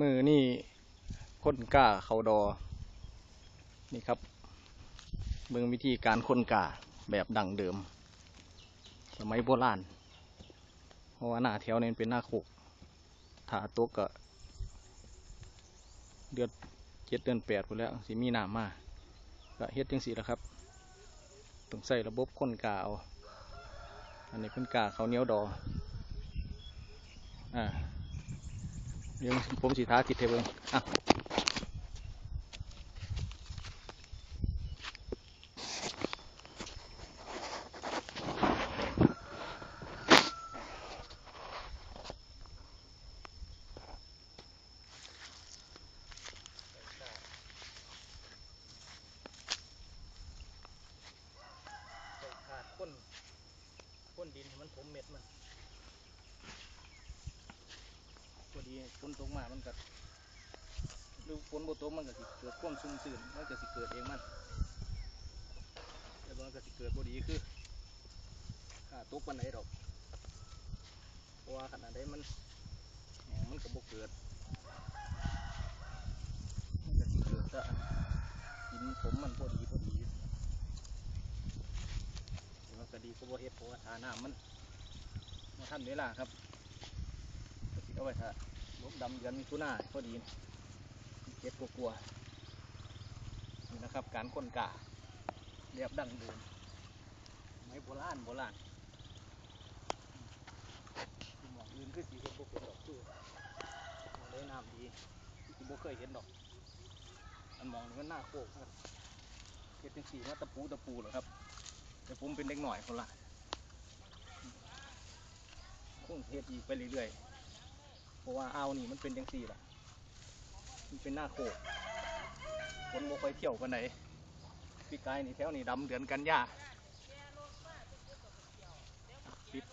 มือนี่ค้นก้าเขาดอ นี่ครับ เบิ่งวิธีการค้นก้าแบบดั้งเดิม สมัยโบราณ เพราะว่าหน้าแถวนี้เป็นหน้าโคกถาตกก็ เดือนเจ็ดเดือนแปดไปแล้วสิมีหน้ำมาก็เฮ็ดจังสีแล้วครับต้องใส่ระบบค้นกาเอา อันนี้เป็นกาเขาเนี้ยวดอ อ่า เดี๋ยวผมสีท้าติดเทเบิงอะข้นข้นดินให้มันถมเม็ดมันีฝนตกมามันก็หรือฝนบ่ตกมันก็สิเกิดความชุ่มชื้นมันก็สิเกิดเองมันแต่มันก็สิเกิดบ่ดีคือขาตกปานไหนดอกเพราะว่าขนาดใดมันมันก็บ่เกิดมันก็สิเกิดแต่ดินถมมันพอดีพอดีมันก็ดีก็บ่เฮ็ดเพราะว่าทาน้ำมันมาทันเวลาครับก็สิเอาไว้ถ้า ลมดำเดือนมิถุนาพอดีเจ็ดกลัวๆนี่นะครับ การค้นกาเรียบดั้งเดิมไม้โบราณโบราณหมองอื่นคือสีเห็นบ่เป็นดอกคือมองได้น้ำดีที่บ่เคยเห็นดอกอันมองนี่มันหน้าโคกครับเฮ็ดจังสีมาตะปูตะปูเหรอครับ แต่ผมเป็นเด็กหน่อยคนละคงเทศอีกไปเรื่อยๆ เพราะว่าอ่าวนี่มันเป็นยังสี่ละมันเป็นหน้าโขกคนบ่ค่อยเที่ยวกันไหนพี่กายนี่แถวนี่ดำเดือนกันยาปิด